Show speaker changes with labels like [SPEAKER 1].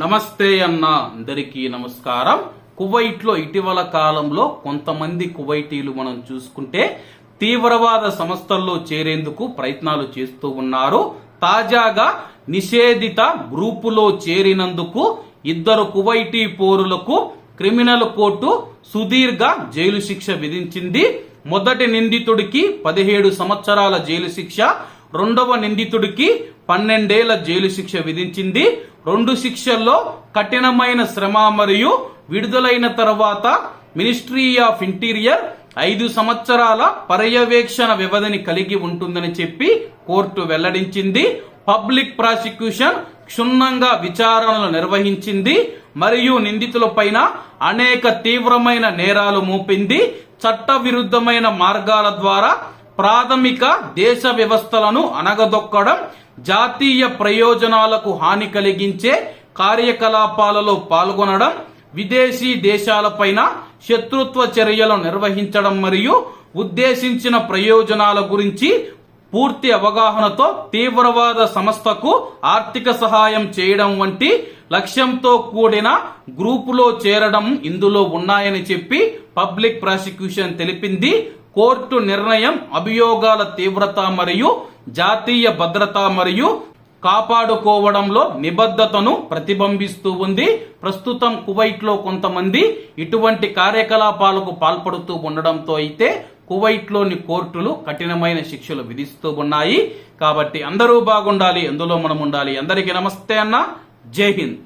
[SPEAKER 1] నమస్తే అన్న అందరికీ నమస్కారం. కువైట్లో ఇటీవల కాలంలో కొంతమంది కువైటీలు మనం చూసుకుంటే తీవ్రవాద సంస్థల్లో చేరేందుకు ప్రయత్నాలు చేస్తూ ఉన్నారు. తాజాగా నిషేధిత గ్రూపులో చేరినందుకు ఇద్దరు కువైటీ పౌరులకు క్రిమినల్ కోర్టు సుదీర్ఘ జైలు శిక్ష విధించింది. మొదటి నిందితుడికి పదిహేడు సంవత్సరాల జైలు శిక్ష రెండవ నిందితుడికి పన్నెండేళ్ళ జైలు శిక్ష విధించింది. రెండు శిక్షల్లో కఠినమైన శ్రమ మరియు విడుదలైన తర్వాత మినిస్ట్రీ ఆఫ్ ఇంటీరియర్ ఐదు సంవత్సరాల పర్యవేక్షణ వ్యవధిని కలిగి ఉంటుందని చెప్పి కోర్టు వెల్లడించింది. పబ్లిక్ ప్రాసిక్యూషన్ క్షుణ్ణంగా విచారణలు నిర్వహించింది. మరియు నిందితులపైన అనేక తీవ్రమైన నేరాలు మోపింది. చట్ట విరుద్ధమైన మార్గాల ద్వారా ప్రాథమిక దేశ వ్యవస్థలను అనగదొక్కడం జాతీయ ప్రయోజనాలకు హాని కలిగించే కార్యకలాపాలలో పాల్గొనడం విదేశీ దేశాలపైన శత్రుత్వ చర్యలు నిర్వహించడం మరియు ఉద్దేశించిన ప్రయోజనాల గురించి పూర్తి అవగాహనతో తీవ్రవాద సంస్థకు ఆర్థిక సహాయం చేయడం వంటి లక్ష్యంతో కూడిన గ్రూపులో చేరడం ఇందులో ఉన్నాయని చెప్పి పబ్లిక్ ప్రాసిక్యూషన్ తెలిపింది. కోర్టు నిర్ణయం అభియోగాల తీవ్రత మరియు జాతీయ భద్రత మరియు కాపాడుకోవడంలో నిబద్ధతను ప్రతిబింబిస్తూ ఉంది. ప్రస్తుతం కువైట్లో కొంతమంది ఇటువంటి కార్యకలాపాలకు పాల్పడుతూ ఉండడంతో అయితే కువైట్లోని కోర్టులు కఠినమైన శిక్షలు విధిస్తూ ఉన్నాయి. కాబట్టి అందరూ బాగుండాలి అందులో మనం ఉండాలి. అందరికీ నమస్తే అన్న. జై హింద్.